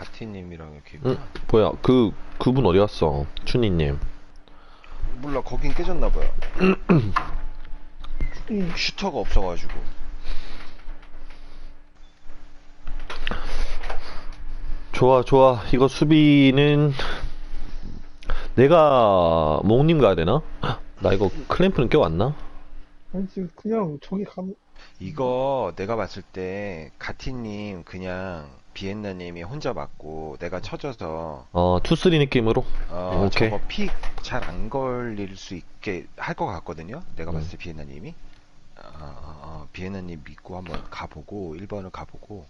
가티님이랑 이렇게 응? 뭐야 그 그분 어디 갔어? 춘희님. 몰라 거긴 깨졌나봐요 응. 슈터가 없어가지고 좋아 좋아 이거 수비는 내가 몽님 가야 되나? 나 이거 클램프는 껴왔나? 아니 지금 그냥 저기 감 이거 내가 봤을 때 가티님 그냥 비엔나님이 혼자 맞고 내가 쳐져서 어 투쓰리 느낌으로 어, 오케이. 저거 픽 잘 안 걸릴 수 있게 할 것 같거든요. 내가 봤을 때 비엔나님이 어, 어, 어, 비엔나님 믿고 한번 가보고 1번을 가보고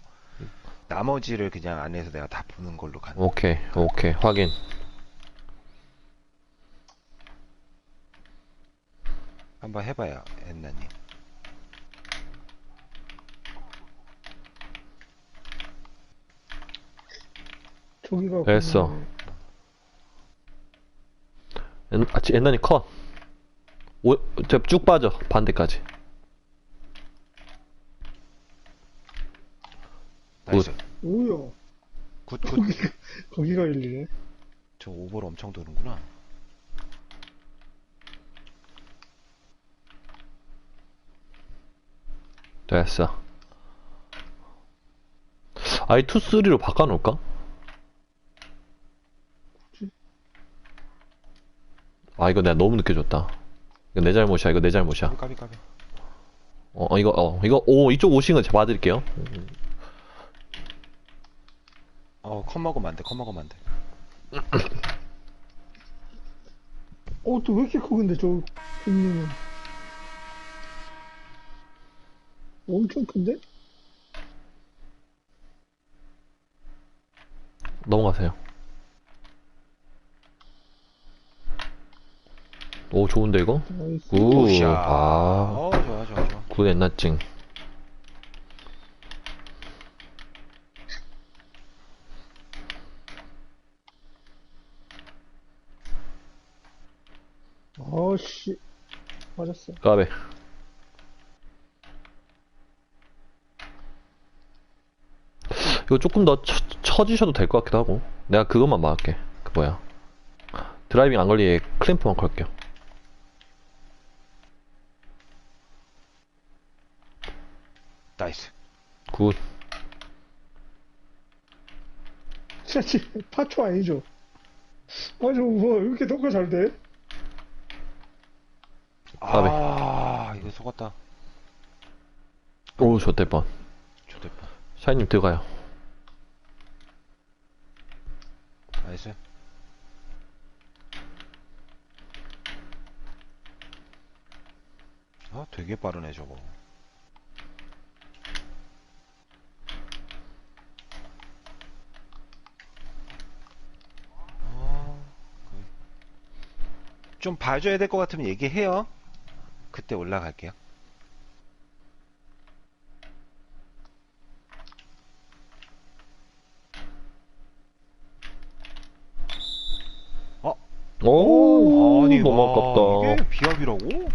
나머지를 그냥 안에서 내가 다 보는 걸로 가는. 오케이 오케이 확인 한번 해봐요, 엔나님. 저기가 됐어. 옛- 아, 지- 옛날에 컷. 오, 저 쭉 빠져 반대까지. 나이스. 뭐야 굿, 굿. 거기가 거기가 일리네 저 오버를 엄청 도는구나. 됐어. 아이 투쓰리로 바꿔놓을까? 아 이거 내가 너무 늦게 줬다. 이거 내 잘못이야. 이거 내 잘못이야. 까비, 까비. 어, 어, 이거, 어, 이거, 오, 이쪽 오신 거 제가 봐드릴게요. 어, 컵 먹으면 안 돼, 컵 먹으면 안 돼. 어 또 왜 이렇게 커 근데 저 빅님은 엄청 큰데? 넘어가세요. 오, 좋은데, 이거? 굿. 굿샷. 아, 어, 좋아, 좋아, 좋아. 굿 엔나찡. 아씨 맞았어 까베. 이거 조금 더 쳐, 쳐주셔도 될 것 같기도 하고. 내가 그것만 막을게. 그 뭐야. 드라이빙 안 걸리게 클램프만 걸게요. 나이스. 굿. 진짜 파초 아니죠? 아저 뭐왜 이렇게 녹화 잘 돼? 까비. 아, 이거 속았다. 오, 좋대 뻔. 좋됐다. 샤이님 들어가요. 나이스. 아, 되게 빠르네, 저거. 좀 봐줘야 될 것 같으면 얘기해요. 그때 올라갈게요. 오, 아니, 너무 와, 아깝다. 이게 비합이라고?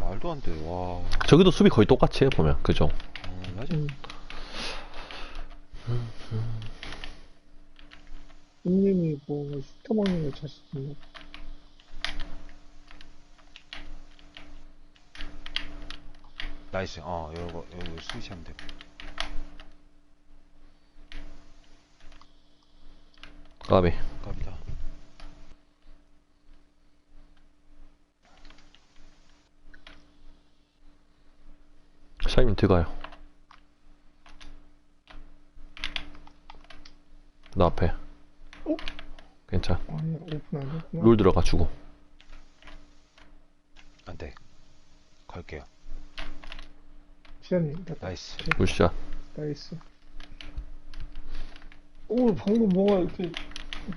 말도 안 돼, 와. 저기도 수비 거의 똑같이 해, 보면. 그죠? 어, 맞아. 음. 뭐 슈터 먹는 거 자신 있나? 나이스. 어, 요거, 요거 스위치하면 돼. 까비. 갑이다. 샤이님 들어가요. 나 앞에. 어? 괜찮. 아니 오픈 안 됐구나 룰 들어가지고. 안 돼. 걸게요. 지안님 나 나이스. 굿샷. 나이스 오 방금 뭐가 이렇게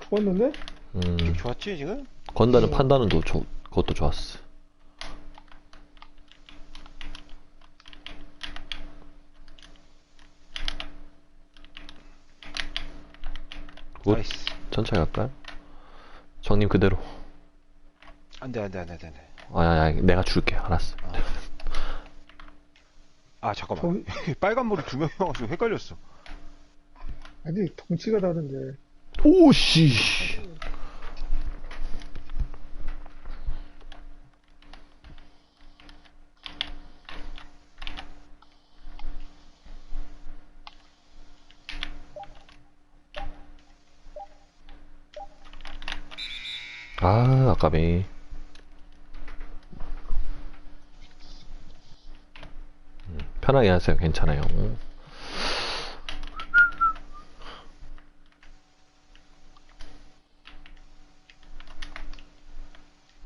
좋았는데? 음, 좋았지, 지금? 건다는 음. 판단은도 좋, 그것도 좋았어. 굿. 나이스. 천천히 갈까요? 정님 그대로. 안 돼, 안 돼, 안 돼, 안 돼. 안 돼. 아니, 아니, 아니, 내가 줄게. 알았어. 아, 잠깐만. 빨간 물이 두 명이어가지고 헷갈렸어. 아니, 덩치가 다른데. 오씨. 아, 아 까비. 음, 편하게 하세요. 괜찮아요.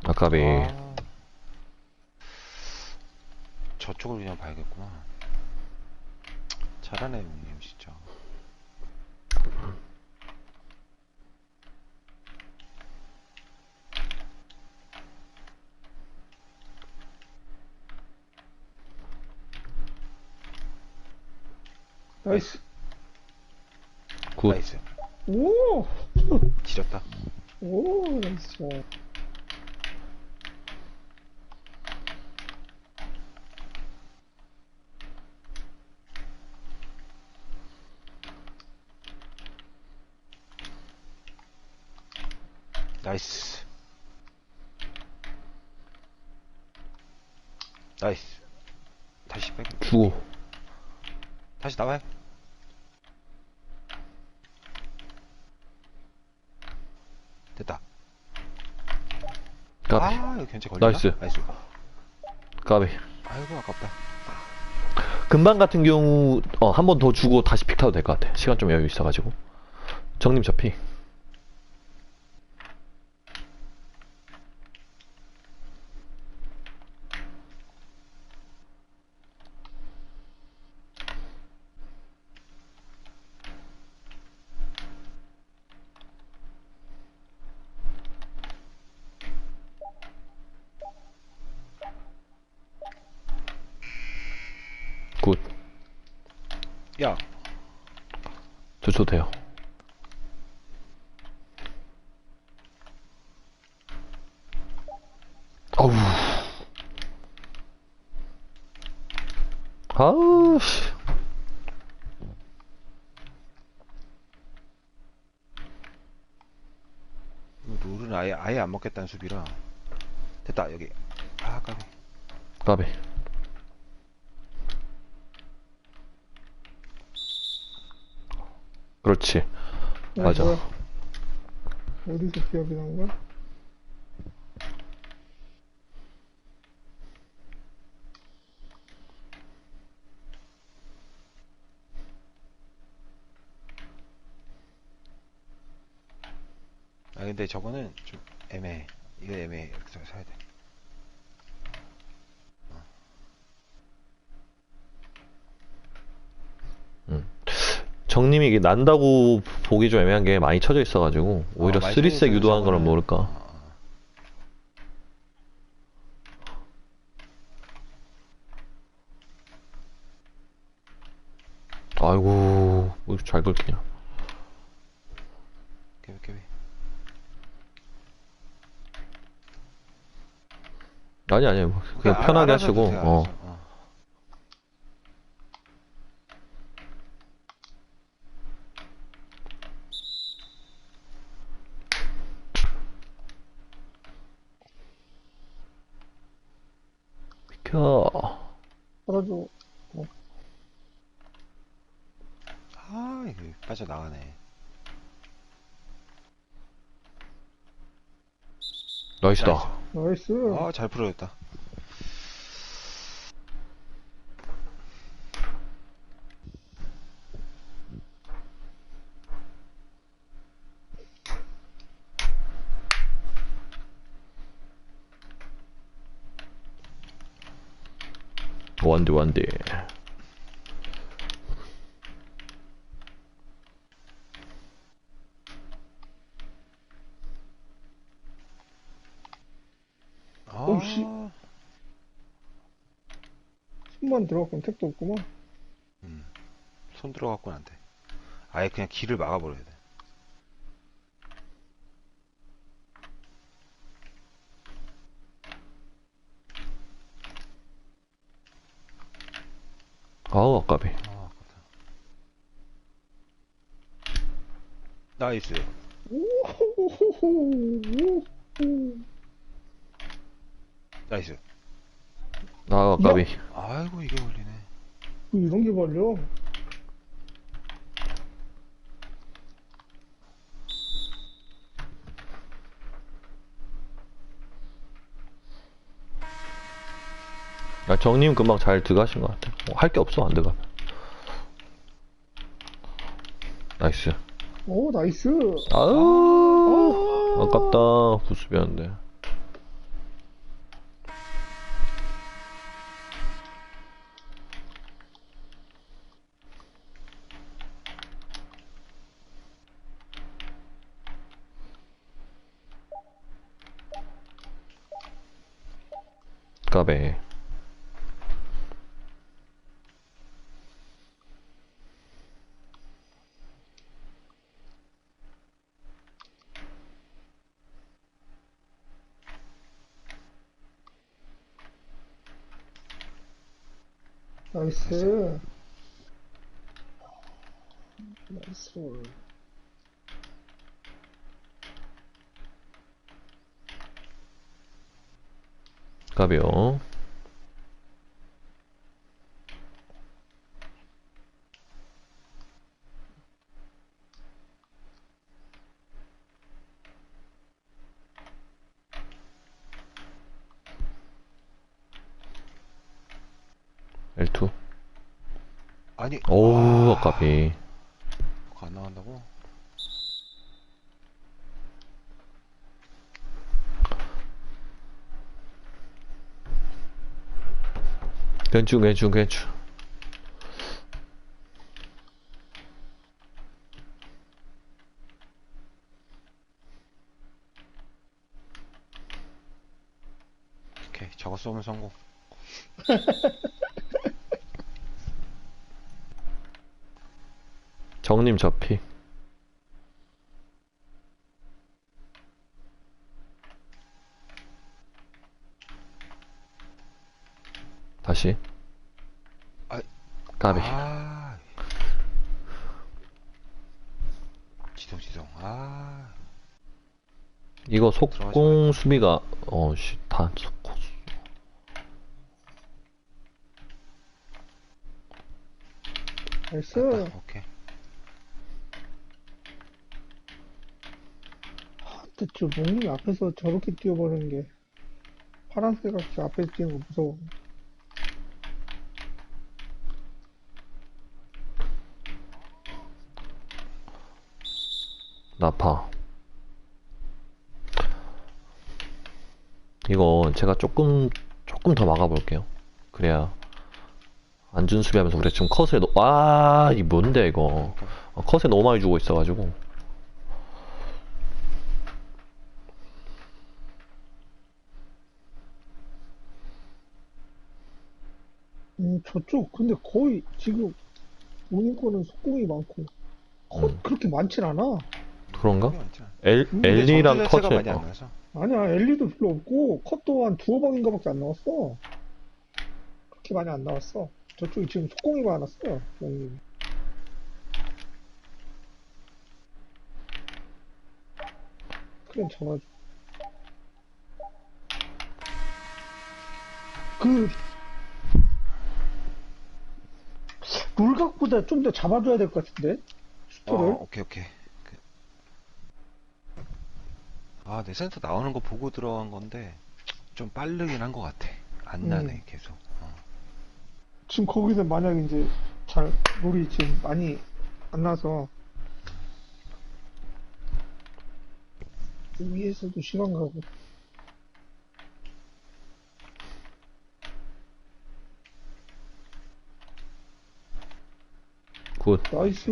아까비. 아, 저쪽을 그냥 봐야겠구나. 잘하네, 형님, 진짜. 나이스. 굿. 나이스. 오! 지렸다. 오, 나이스. 좋아. 나이스. 나이스. 다시 빼. 주고. 다시 나와요. 됐다. 견제 걸리나? 나이스. 나이스. 까비. 아이고, 아깝다. 금방 같은 경우, 어, 한 번 더 주고 다시 픽 타도 될 것 같아. 시간 좀 여유 있어가지고. 정님 저 픽. 굿. 야, 저 줘도 돼요. 어우. 아우, 씨. 이거 룰은 아예, 아예 안 먹겠다는 수비라. 됐다, 여기. 아, 까비. 까비. 그렇지. 맞아. 뭐야? 어디서 기억이 난 거야? 아, 근데 저거는 좀 애매해. 이거 애매해. 여기서 사야 돼. 정님이 이게 난다고 보기 좀 애매한 게 많이 쳐져 있어가지고 오히려 어, 쓰리색 유도한 거는 모를까. 어, 어. 아이고, 왜 이렇게 잘 긁히냐. 깨비, 깨비. 아니, 아니, 뭐 그냥 그러니까 편하게 하시고, 어. 알아서. 어. 비켜. 알아줘. 아, 이거 빠져나가네. 나이스. 아, 잘 풀어졌다. 원디, 원디. 아, 어우, 씨. 손만 들어갔건 택도 없구만. 손 들어갖고는 안 돼. 아예 그냥 길을 막아버려야 돼. 아우, 아까비. 아, 아깝다. 나이스. 오호호호호. 나이스. 아, 까비. 아이고, 이게 걸리네. 이런 게 걸려. 야, 정님 금방 잘 들어가신 것 같아. 할 게 없어, 안 들어가. 나이스. 오, 나이스. 아우, 아깝다. 구수비였는데. 까베. 나이스. 나이스. 까비요. L2. 아니. 오우, 아, 아까비. 그거 안 나간다고? 괜찮, 괜찮, 괜찮. 오케이. 저거 쏘면 성공. 정님 접히. 다시. 아, 까비. 아. 지동, 지동. 아. 이거 속공 수비가, 어, 씨, 다 속공. 수- 나이스. 됐다. 오케이. 저 몽이 앞에서 저렇게 뛰어버리는 게 파란색 같이 앞에서 뛰는 거 무서워. 나파. 이거 제가 조금, 조금 더 막아볼게요. 그래야, 안준 수비하면서 우리가 지금 컷에, 너, 와, 이 뭔데, 이거. 어, 컷에 너무 많이 주고 있어가지고. 음, 저쪽 근데 거의 지금 모닝 거는 속공이 많고 컷 음. 그렇게 많진 않아. 그런가? 엘, 엘리랑 컷에, 많이 안 어. 아니야 엘리도 별로 없고 컷도 한 두어 방인가 밖에 안 나왔어. 그렇게 많이 안 나왔어. 저쪽이 지금 속공이 많았어. 몽님. 그냥 잡아줘. 그 물각보다 좀 더 잡아줘야 될 것 같은데 어, 슈터를 오케이, 오케이. 그- 아, 내 센터 나오는 거 보고 들어간 건데, 좀 빠르긴 한 것 같아. 안 음. 나네, 계속. 어. 지금 거기서 만약 이제 잘 롤이 지금 많이 안 나서 위에서도 시간 가고 굿. 나이스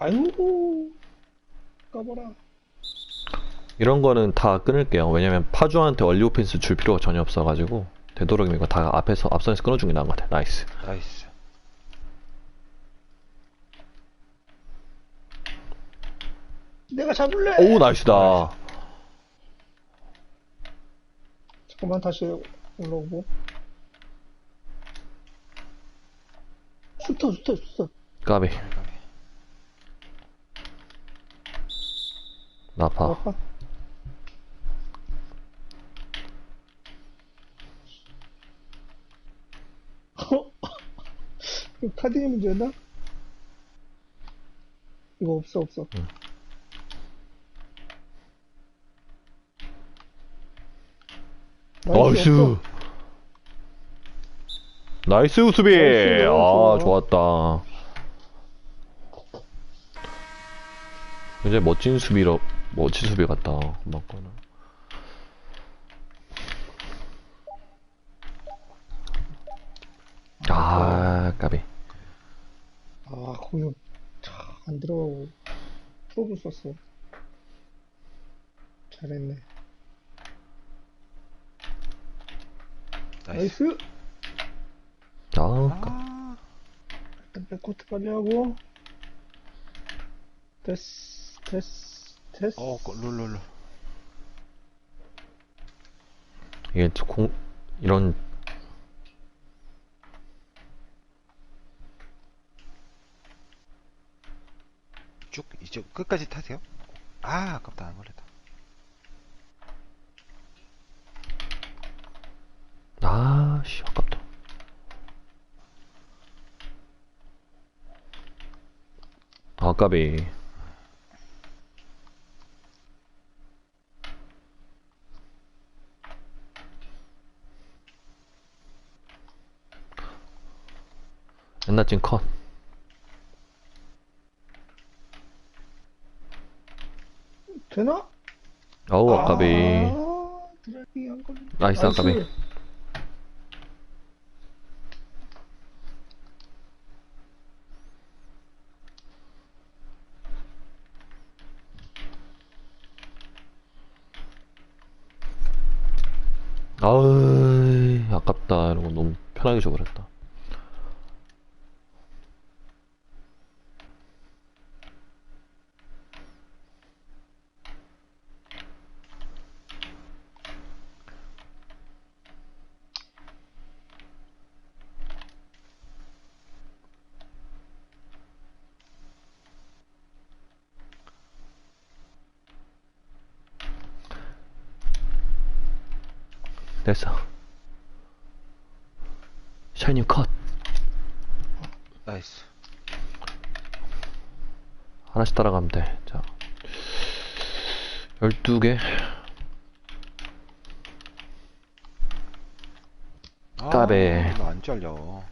아이고 까봐라 이런 거는 다 끊을게요. 왜냐면 파주한테 얼리 오펜스 줄 필요가 전혀 없어가지고, 되도록이면 이거 다 앞에서, 앞선에서 끊어주는 게 나은 것 같아. 나이스. 나이스. 내가 잡을래 오, 나이스다. 잠깐만 다시 올라오고 슈터 좋다, 좋다. 까비. 나파. 아파. 어? 이거 카딩의 문제였나? 이거 없어, 없어. 나이스, 나이스. 나이스 수비. 나이스, 아. 좋았다. 이제 멋진 수비로 멋진 수비 같다. 맞거나. 아, 까비. 아, 공이 안 들어가고 프로브 썼어. 잘했네. 나이스. 나이스. 아, 까 아, 일단 백코트 빨리 하고. 됐어, 됐어, 됐어. 어, 롤롤롤. 이게 공 이런 쭉 이쪽 끝까지 타세요. 아, 아깝다 안 걸렸다. 아, 씨, 아깝다. 아, 까비. 찐 컷. 되나? 어우, 아까비. 아, 드라이빙 안 걸려. 나이스, 아까비. 아우, 아깝다. 이런 거 너무 편하게 줘버렸다. 됐어. 샤이님 컷. 나이스. 하나씩 따라가면 돼. 자. 12개. 아, 까베. 이거 안 잘려.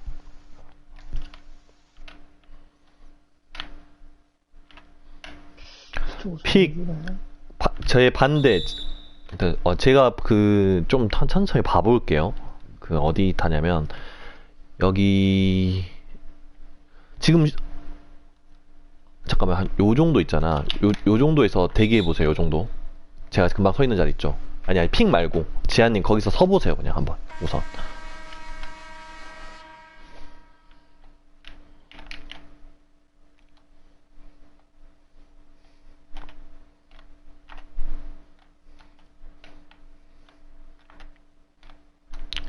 픽. 바- 저의 반대. 어, 제가 그, 좀 천- 천천히 봐볼게요. 그, 어디 타냐면, 여기, 지금, 잠깐만, 한, 요 정도 있잖아. 요, 요 정도에서 대기해보세요, 요 정도. 제가 금방 서 있는 자리 있죠. 아니, 아니, 픽 말고. 지한님, 거기서 서보세요, 그냥 한번. 우선.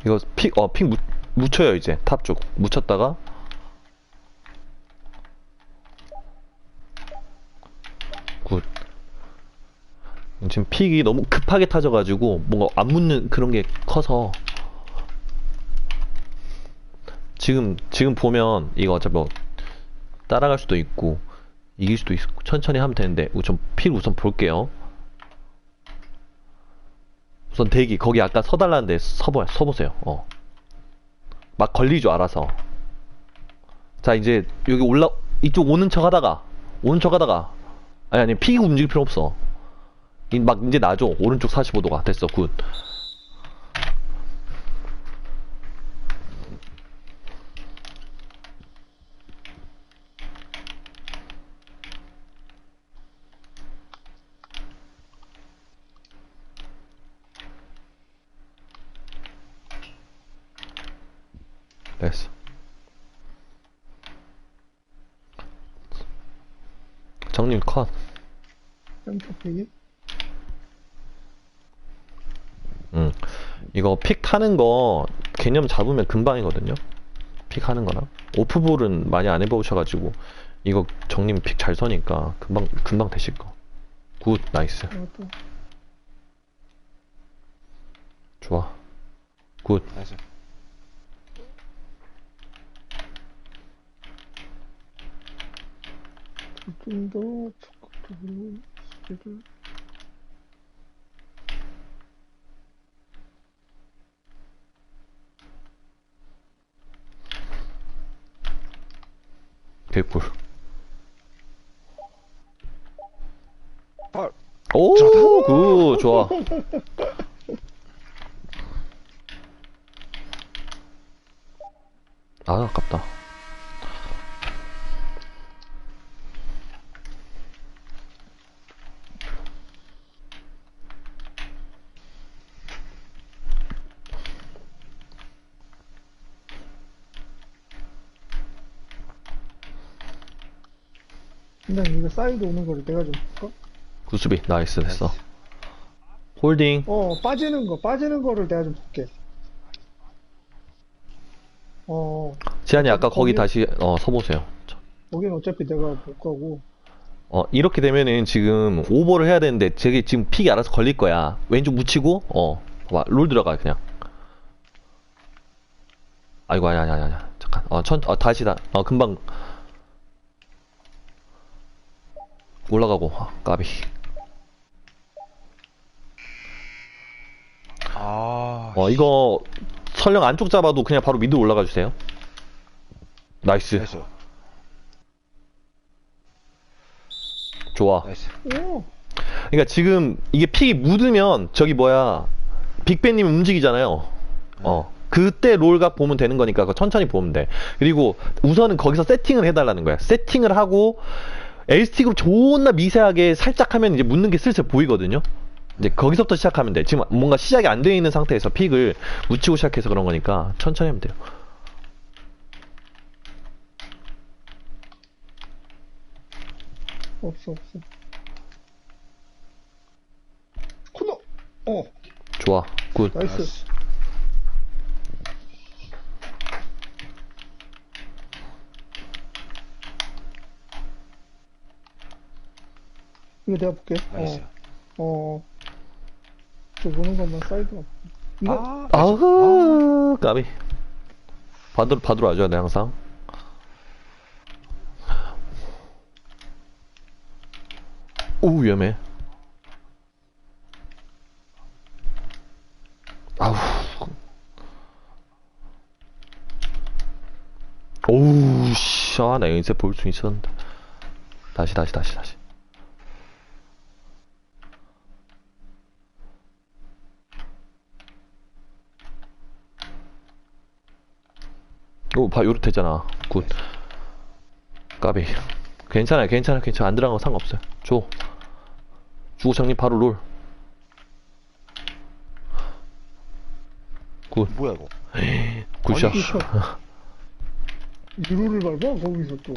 이거 픽, 어, 픽 묻, 묻혀요, 이제. 탑 쪽. 묻혔다가. 굿. 지금 픽이 너무 급하게 타져가지고, 뭔가 안 묻는 그런 게 커서. 지금, 지금 보면, 이거 어차피 뭐, 따라갈 수도 있고, 이길 수도 있고, 천천히 하면 되는데, 우선 픽 우선 볼게요. 우선 대기 거기 아까 서달라는데 서보 서보세요. 어. 막 걸리죠 알아서. 자 이제 여기 올라 이쪽 오는 척하다가 오는 척하다가 아니 아니 피기 움직일 필요 없어. 이- 막 이제 나죠 오른쪽 45도가 됐어 굿. 됐어. 정님 컷. 깜짝이야. 응. 이거 픽 타는 거 개념 잡으면 금방이거든요. 픽 하는 거나 오프볼은 많이 안 해보셔가지고 이거 정님 픽 잘 서니까 금방 금방 되실 거. 굿 나이스 이것도 좋아 굿 나이스. 좀더 적극적으로 스피드 개꿀 헐. 오굿. 좋아. 아 아깝다 사이드 오는 거를 내가 좀 볼까? 구수비 나이스 됐어. 홀딩. 어 빠지는 거 빠지는 거를 내가 좀 볼게. 어. 지한이 아까 거기 거기- 다시 어 서보세요. 거긴 어차피 내가 못 가고. 어 이렇게 되면은 지금 오버를 해야 되는데 저게 지금 픽이 알아서 걸릴 거야. 왼쪽 묻히고 어롤 들어가 그냥. 아이고 아니 아니 아니 아니 잠깐. 어천 어, 다시 다 어 금방 올라가고 아, 까비 아. 어 이거 설령 안쪽 잡아도 그냥 바로 미드 올라가 주세요 나이스 나이스. 좋아 나이스. 오 그러니까 지금 이게 픽이 묻으면 저기 뭐야 빅벤님 움직이잖아요. 어 그때 롤각 보면 되는 거니까 그거 천천히 보면 돼. 그리고 우선은 거기서 세팅을 해달라는 거야. 세팅을 하고 L스틱으로 존나 미세하게 살짝 하면 이제 묻는 게 슬슬 보이거든요. 이제 거기서부터 시작하면 돼. 지금 뭔가 시작이 안 돼 있는 상태에서 픽을 묻히고 시작해서 그런 거니까 천천히 하면 돼요. 없어 없어 코너 어 좋아, 굿. 나이스 이거 내가 볼게 나이스. 어 어 저 보는 것만 사이드만 이거 아. 아우 까비. 받으러 받으러 와줘야 돼 항상. 오 위험해. 아우. 오우 씨, 아, 나 연세 볼수 있었는데. 다시 다시 다시 다시. 오, 바 요릇했잖아. 굿. 까비. 괜찮아요, 괜찮아, 괜찮아. 안 들어간 거 상관없어요. 줘. 주고 장님 바로 롤. 굿. 뭐야 이거? 굿샷. 유로를 밟아 거기서 또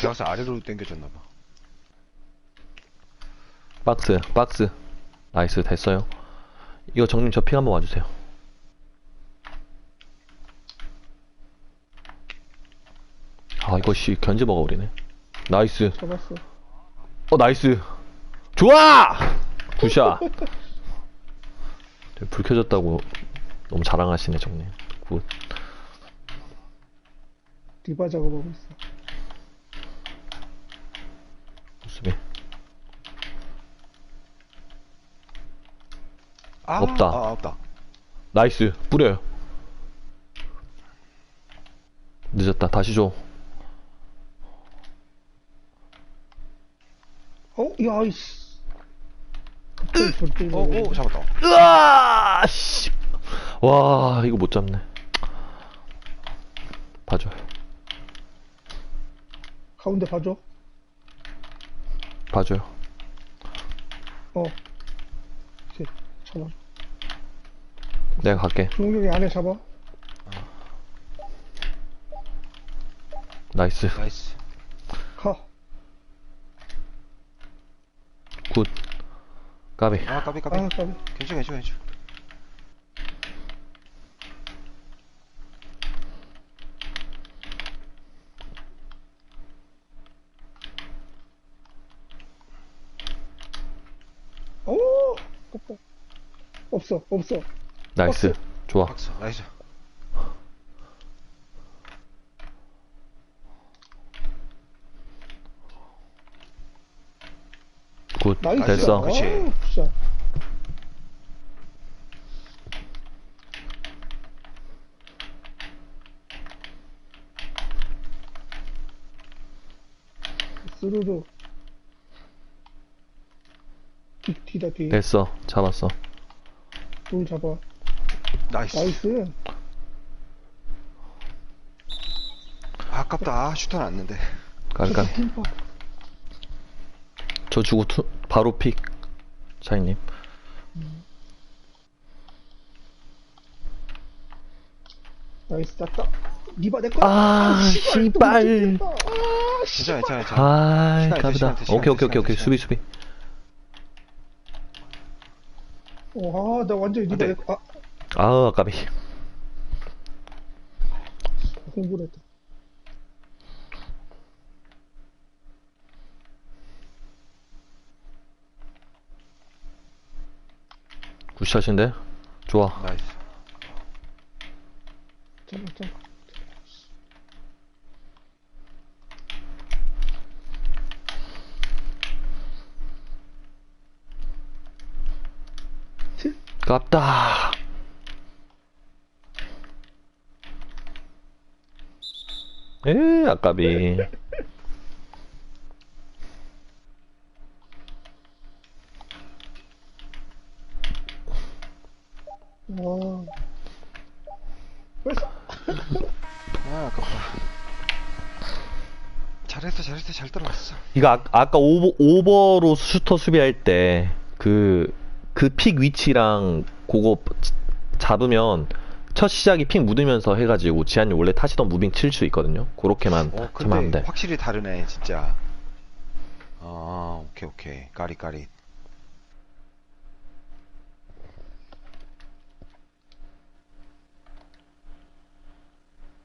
제가서 아래로 당겨졌나 봐. 박스, 박스. 나이스, 됐어요. 이거 정님 저핑 한번 와주세요. 아, 이거 씨, 견제 먹어버리네. 나이스. 잡았어 어, 나이스. 좋아! 굿샷. 불 켜졌다고 너무 자랑하시네, 정님. 굿. 디바 작업하고 있어 수비. 아, 없다. 아, 없다. 나이스. 뿌려요. 늦었다. 다시 줘. 야 이씨 어, 오, 잡았다. 으아! 씨. 와, 이거 못 잡네. 봐줘요. 가운데 봐줘 봐줘요. 어 오케이 잡아 내가 갈게. 종룡이 안에 잡아 나이스. 나이스. 굿. 까비. 아 까비 까비. 아, 까비. 괜찮아 괜찮아 괜찮아. 오! 없어 없어. 나이스. 좋아. 박스 나이스. 굿. 나이스. 됐어. 그치. 아, 굿샷. 스르르. 뒤, 뒤다, 뒤. 됐어. 잡았어. 돌 잡아. 나이스. 나이스. 아, 아깝다. 아, 슈터 났는데. 흠뻑. 저 주고 투, 바로 픽. 차이님. 나이스, 땄다. 리바 내 거야. 아, 씨발, 또 씨발. 아, 씨. 괜찮아, 괜찮아. 아, 시간 돼, 시간 오케이, 돼, 오케이, 오케이, 오케이. 수비, 돼. 수비. 어, 아, 나 완전 리바 돼. 내 거. 아, 아, 까비. 공부를 했다. 굿샷인데? 좋아. 나이스. 잠깐, 잠깐. 깝다. 에, 아까비. 잘했어, 잘 들어왔어. 이거 아, 아까 오버, 오버로 슈터 수비할 때 그 그 픽 위치랑 그거 잡으면 첫 시작이 픽 묻으면서 해가지고 지한이 원래 타시던 무빙 칠 수 있거든요. 그렇게만 어, 좀 하면 근데 돼. 확실히 다르네, 진짜. 아, 오케이, 오케이. 까리, 까리.